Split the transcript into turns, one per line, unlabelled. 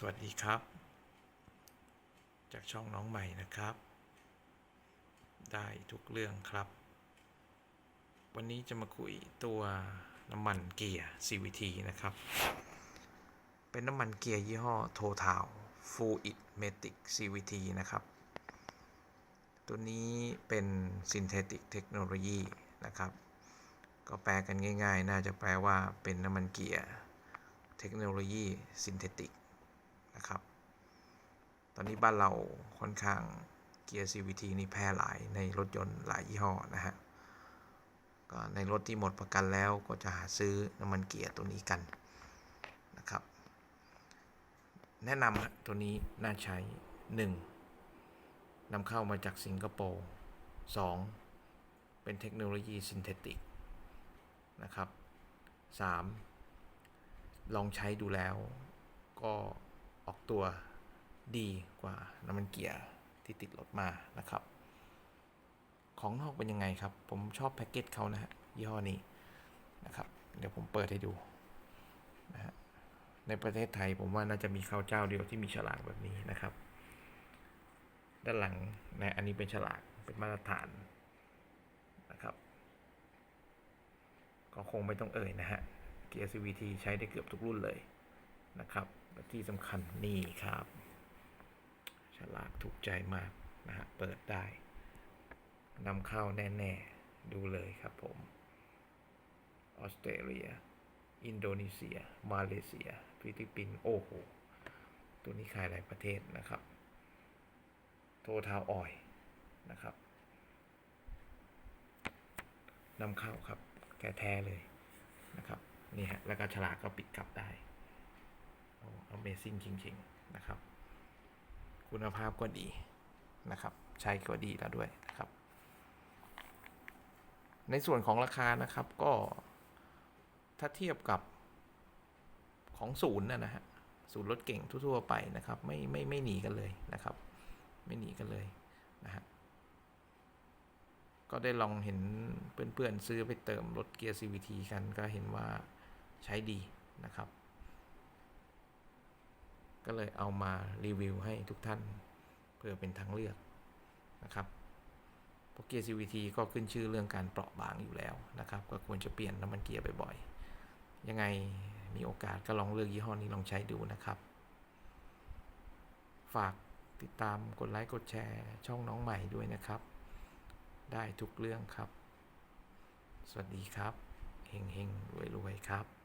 สวัสดีครับ จากช่องน้องใหม่นะครับ ได้ทุกเรื่องครับ วันนี้จะมาคุยตัวน้ำมันเกียร์ CVT นะครับ เป็นน้ำมันเกียร์ยี่ห้อ Total Fluid Matic CVT นะครับ ตัวนี้เป็น Synthetic Technology นะครับ ก็แปลกันง่ายๆ น่าจะแปลว่าเป็นน้ำมันเกียร์ เทคโนโลยี ซินเทติก นะครับ ตอนนี้บ้านเราค่อนข้างเกียร์ CVT นี่แพร่หลายในรถยนต์หลายยี่ห้อนะฮะก็ในรถที่หมดประกันแล้วก็จะหาซื้อน้ำมันเกียร์ตัวนี้กันนะครับ แนะนำตัวนี้น่าใช้ 1. นำเข้ามาจากสิงคโปร์ 2. เป็นเทคโนโลยีซินเทติกนะครับ 3. ลองใช้ดูแล้วก็ ออกตัวดีกว่าน้ำมันเกียร์ที่ติดรถมานะครับ ของนอกเป็นยังไงครับ ผมชอบแพ็กเกจเขานะฮะยี่ห้อนี้นะครับ เดี๋ยวผมเปิดให้ดูนะฮะในประเทศไทยผมว่าน่าจะมีเขาเจ้าเดียวที่มีฉลากแบบนี้นะครับ ด้านหลังนะอันนี้เป็นฉลากเป็นมาตรฐานนะครับ ก็คงไม่ต้องเอ่ยนะฮะเกียร์ CVT ใช้ได้เกือบทุกรุ่นเลย นะครับที่สำคัญนี่ครับ ฉลากถูกใจมากนะฮะเปิดได้นำเข้าแน่ ๆ ดูเลยครับผมออสเตรเลีย อินโดนีเซีย มาเลเซีย ฟิลิปปินส์โอ้โห ตัวนี้ขายหลายประเทศนะครับ โททาวออยนะครับนำเข้าครับแท้ๆเลยนะครับ นี่ฮะ แล้วก็ฉลากก็ปิดกลับได้ Amazing จริงๆนะครับ คุณภาพก็ดีนะครับ ใช้ก็ดีแล้วด้วยนะครับ ในส่วนของราคานะครับก็ถ้าเทียบกับของศูนย์นะนะฮะศูนย์รถเก่งทั่วๆไปนะครับไม่ไม่ไม่หนีกันเลยนะครับ ไม่หนีกันเลยนะฮะก็ได้ลองเห็นเพื่อนๆ ซื้อไปเติมรถเกียร์ CVT กันก็เห็นว่าใช้ดีนะครับ ก็เลยเอามารีวิวให้ทุกท่านเพื่อเป็นทางเลือกนะครับเพราะเกียร์ CVT ก็ขึ้นชื่อเรื่องการเปราะบางอยู่แล้วนะครับ ก็ควรจะเปลี่ยนน้ำมันเกียร์บ่อยๆ ยังไงมีโอกาสก็ลองเลือกยี่ห้อนี้ลองใช้ดูนะครับ ฝากติดตามกดไลค์กดแชร์ช่องน้องใหม่ด้วยนะครับ ได้ทุกเรื่องครับ สวัสดีครับ เฮงเฮงรวยรวยๆครับ